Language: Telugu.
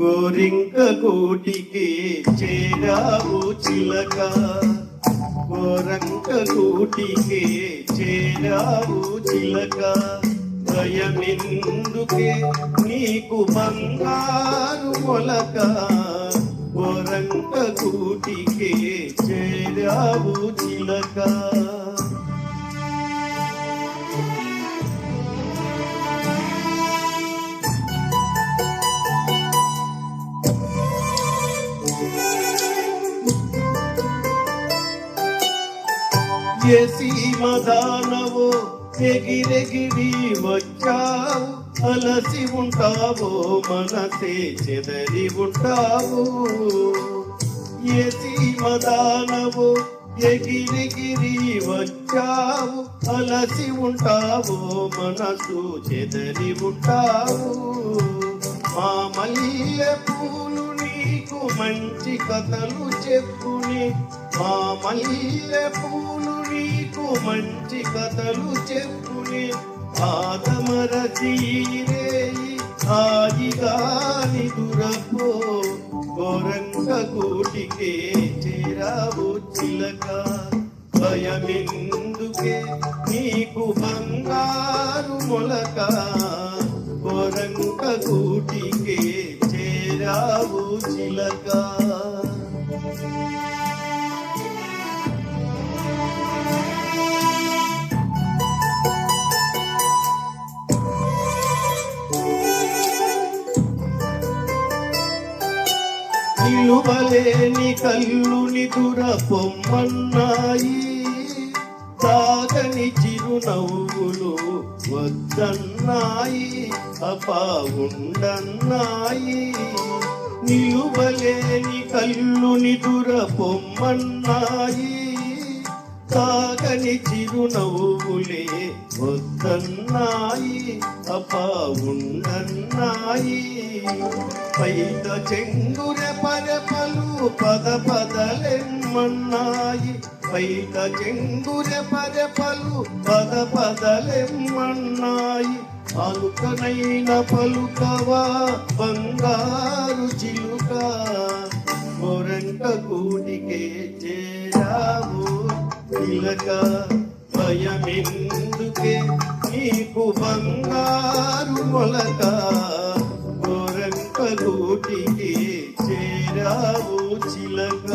గోరింక కోటికి చేరావు చిలక. గోరంక కోటికి చేరావు చిలక. భయమెందుకే నీకు బంగారు మొలక? గోరంక గూటికి చేరావు చిలక. చేసి సీమదానవో ఎగిరెగిరి వచ్చావు అలసి ఉంటావో మనసే చెదరి ఉంటావు. ఏ సీమదానవో ఎగిరిగిరి వచ్చావు అలసి ఉంటావో మనసు చెదరి ఉంటావు. మా మల్లె పూలు నీకు మంచి కథలు చెప్పుని మా మల్లె పూలు నీకు మంచి కథలు చెప్పుని ఆదమర తీరేయి ఆగిగా నిదురపో గోరంగ కోటికే చేరావు చిలక. భయమెందుకే నీకు బంగారు మొలక. గోరంగ గూటికే చేరావు చిలక. నిలువలేని కల్లుని దురపొమ్మన్నాయి సాగని చిరునవ్వులు వద్దన్నాయి. అపా ఉండన్నాయి. నిలువలేని కల్లుని దురపొమ్మన్నాయి సాగని చిరునవ్వులే వద్దన్నాయి అపా ఉండన్నాయి పైట చెంగుర పరపలు పద పదలెమ్మన్నాయి. పైట చెంగుర పరపలు పద పదలెమ్మన్నాయి. అలుకనైన పలుకవా బంగారు చిలుక మొరంక కూటికే చేరావు. తిలక భయమెందుకే నీకు బంగారు మొలక గోరంకలూటికి చేరావు చిలక.